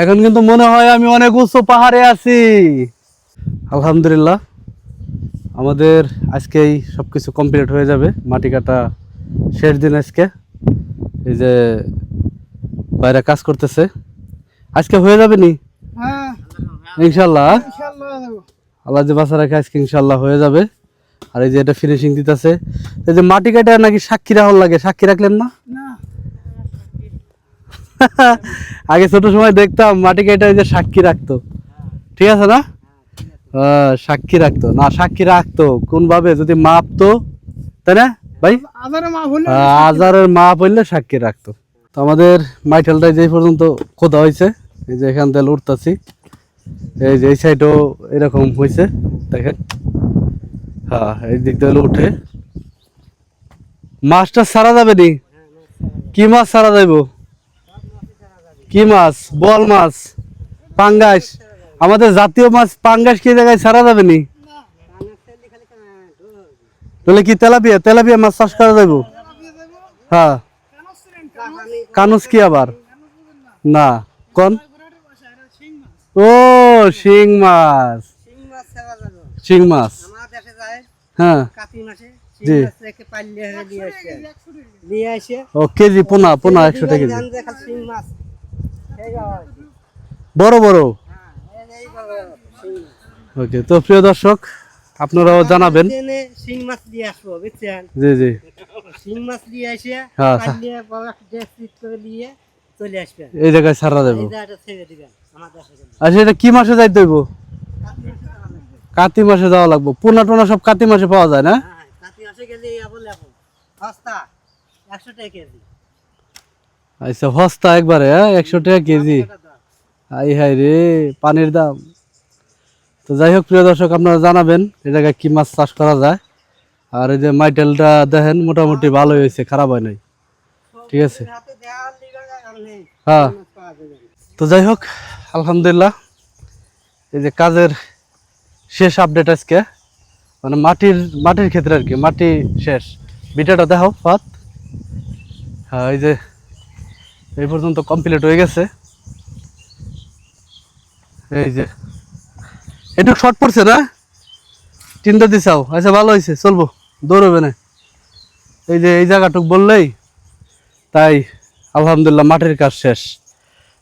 এখন কিন্তু মনে হয় আমি অনেক উঁচু পাহাড়ে আছি। আলহামদুলিল্লাহ আমাদের আজকেই সব কিছু কমপ্লিট হয়ে যাবে। মাটি কাটা শেষ দিন আজকে। এই যে বাইরে কাজ করতেছে। আজকে হয়ে যাবে নি? হ্যাঁ। ইনশাল্লাহ আল্লাহ যে বাসা রাখে আজকে ইনশাল্লাহ হয়ে যাবে। আর এই যে এটা ফিনিশিং দিতেছে। এই যে মাটি কাটা নাকি সাক্ষী রাখল লাগে সাক্ষী রাখলেন না? না। আগে ছোট সময় দেখতাম মাটি কেটে যে সাক্ষী রাখতো। ঠিক আছে না? হ্যাঁ, সাক্ষী রাখতো। না সাক্ষী রাখতো। কোন ভাবে যদি মাপতো তাই না ভাই? হাজারের মাপ হইলে সাক্ষী রাখতো। তো আমাদের মাইটেলটা যে পর্যন্ত খোদা হয়েছে এই যে এখান থেকে উঠতেছি এই যে এই সাইডও এরকম হয়েছে দেখেন। হ্যাঁ এই দিক দিয়ে উঠে মাছটা সারা যাবে নি? কি মাছ সারা যাইব? কি মাছ? বল মাছ। পাঙ্গাস। আমাদের জাতীয় মাছ পাঙ্গাস কি জায়গায় ছাড়া যাবে নি? তাহলে কি তেলাপিয়া? তেলাপিয়া মাছ চাষ করা যাইব? হ্যাঁ। কানুস কি আবার? না। কোন? ও শিং মাছ। শিং মাছ। যাবে হ্যাঁ। জি। মাছ রেখে পাল্লে হয়ে দিয়ে আসে দিয়ে আসে ও কেজি পোনা পোনা একশো টাকা বড় বড়। ওকে তো প্রিয় দর্শক, আপনারাও জানাবেন। আসবেন এই জায়গায় সারা গেলে আচ্ছা এটা কি মাসে যাইতে হইব? কাতি মাসে যাওয়া লাগবো। পোনা টোনা সব কাতি মাসে পাওয়া যায় না? হ্যাঁ মাসে গেলে একশো টাকা কেজি। আচ্ছা হস্তা একবারে হ্যাঁ? একশো টাকা কেজি। আই হাই রে পানির দাম। তো যাই হোক প্রিয় দর্শক আপনারা জানাবেন এই জায়গায় কি মাছ চাষ করা যায়। আর এই যে মাইটেলটা দেখেন মোটামুটি ভালো হয়েছে খারাপ হয় নাই। ঠিক আছে। হ্যাঁ। তো যাই হোক আলহামদুলিল্লাহ এই যে কাজের শেষ আপডেট আজকে। মানে মাটির মাটির ক্ষেত্রে আর কি মাটি শেষ। বিটাটা দেখাও পাত হ্যাঁ এই যে এই পর্যন্ত কমপ্লিট হয়ে গেছে। এই যে। একটু শর্ট পড়ছে না? তিনটা দিছাও আচ্ছা ভালো হয়েছে চলবো। দৌড়বে না। এই যে এই জায়গাটুক বললেই, তাই আলহামদুলিল্লাহ মাটির কাজ শেষ।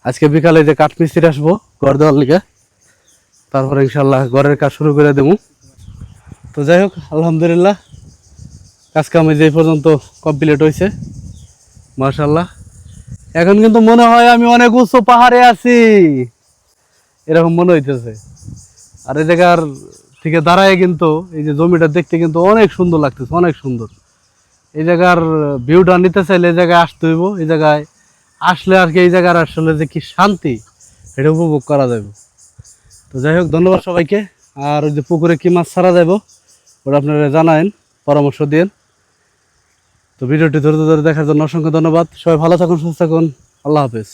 আজকে বিকালে যে কাঠমিস্ত্রি আসব ঘর দেওয়ার লিগে, তারপরে ইনশাল্লাহ ঘরের কাজ শুরু করে দেবো। তো যাই হোক, আলহামদুলিল্লাহ কাজ কাম যে পর্যন্ত কমপ্লিট হয়েছে মার্শাল্লাহ এখন কিন্তু মনে হয় আমি অনেক উঁচু পাহাড়ে আছি। এরকম মনে হইতেছে। আর এই জায়গার থেকে দাঁড়ায় কিন্তু, এই যে জমিটা দেখতে কিন্তু অনেক সুন্দর লাগতেছে, অনেক সুন্দর। এই জায়গার ভিউটা নিতে চাইলে এই জায়গায় আসতে হইব। এই জায়গায় আসলে আর কি এই জায়গার আসলে যে কি শান্তি এটা উপভোগ করা যাবে তো যাই হোক, ধন্যবাদ সবাইকে। আর ওই যে পুকুরে কি মাছ ছাড়া যাব ওটা আপনারা জানায়েন, পরামর্শ দিন তো ভিডিওটি ধরে ধরে দেখার জন্য অসংখ্য ধন্যবাদ। সবাই ভালো থাকুন, সুস্থ থাকুন। আল্লাহ হাফেজ।